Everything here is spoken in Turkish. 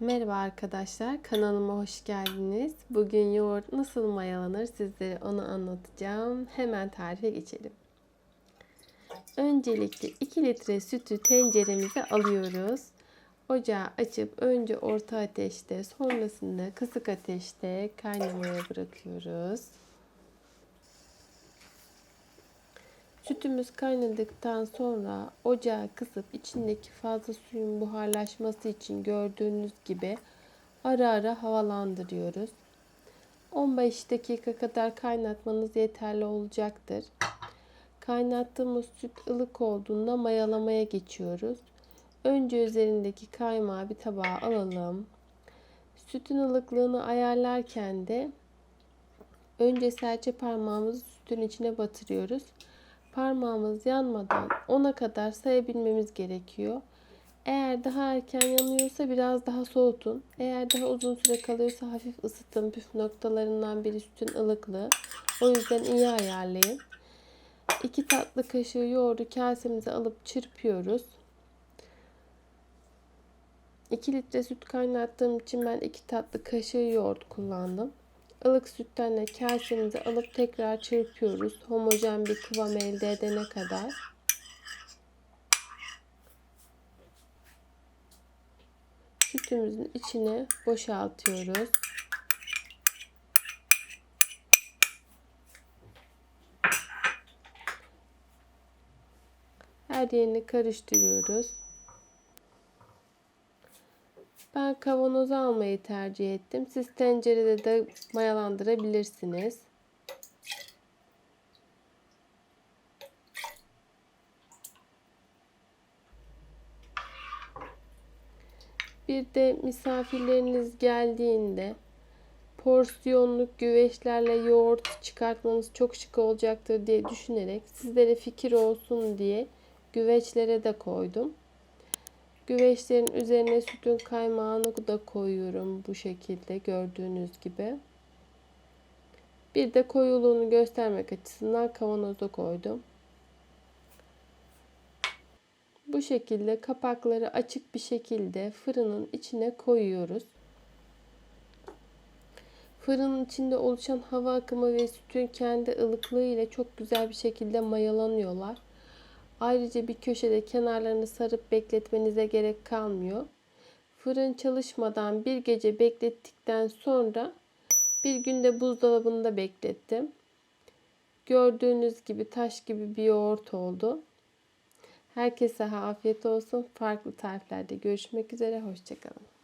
Merhaba arkadaşlar, kanalıma hoş geldiniz. Bugün yoğurt nasıl mayalanır sizlere onu anlatacağım. Hemen tarife geçelim. Öncelikle 2 litre sütü tenceremize alıyoruz. Ocağı açıp önce orta ateşte sonrasında kısık ateşte kaynamaya bırakıyoruz. Sütümüz kaynadıktan sonra ocağı kısıp içindeki fazla suyun buharlaşması için gördüğünüz gibi ara ara havalandırıyoruz. 15 dakika kadar kaynatmanız yeterli olacaktır. Kaynattığımız süt ılık olduğunda mayalamaya geçiyoruz. Önce üzerindeki kaymağı bir tabağa alalım. Sütün ılıklığını ayarlarken de önce serçe parmağımızı sütün içine batırıyoruz parmağımız yanmadan 10'a kadar sayabilmemiz gerekiyor. Eğer daha erken yanıyorsa biraz daha soğutun. Eğer daha uzun süre kalıyorsa hafif ısıtın. Püf noktalarından biri sütün ılıklığı. O yüzden iyi ayarlayın. 2 tatlı kaşığı yoğurdu kasemize alıp çırpıyoruz. 2 litre süt kaynattığım için ben 2 tatlı kaşığı yoğurt kullandım ılık sütten de kasemize alıp tekrar çırpıyoruz. Homojen bir kıvam elde edene kadar. Sütümüzün içine boşaltıyoruz. Her yerini karıştırıyoruz. Ben kavanoza almayı tercih ettim. Siz tencerede de mayalandırabilirsiniz. Bir de misafirleriniz geldiğinde porsiyonluk güveçlerle yoğurt çıkartmanız çok şık olacaktır diye düşünerek sizlere fikir olsun diye güveçlere de koydum. Güveçlerin üzerine sütün kaymağını da koyuyorum bu şekilde gördüğünüz gibi. Bir de koyuluğunu göstermek açısından kavanoza koydum. Bu şekilde kapakları açık bir şekilde fırının içine koyuyoruz. Fırının içinde oluşan hava akımı ve sütün kendi ılıklığı ile çok güzel bir şekilde mayalanıyorlar. Ayrıca bir köşede kenarlarını sarıp bekletmenize gerek kalmıyor. Fırın çalışmadan bir gece beklettikten sonra bir günde buzdolabında beklettim. Gördüğünüz gibi taş gibi bir yoğurt oldu. Herkese afiyet olsun. Farklı tariflerde görüşmek üzere. Hoşçakalın.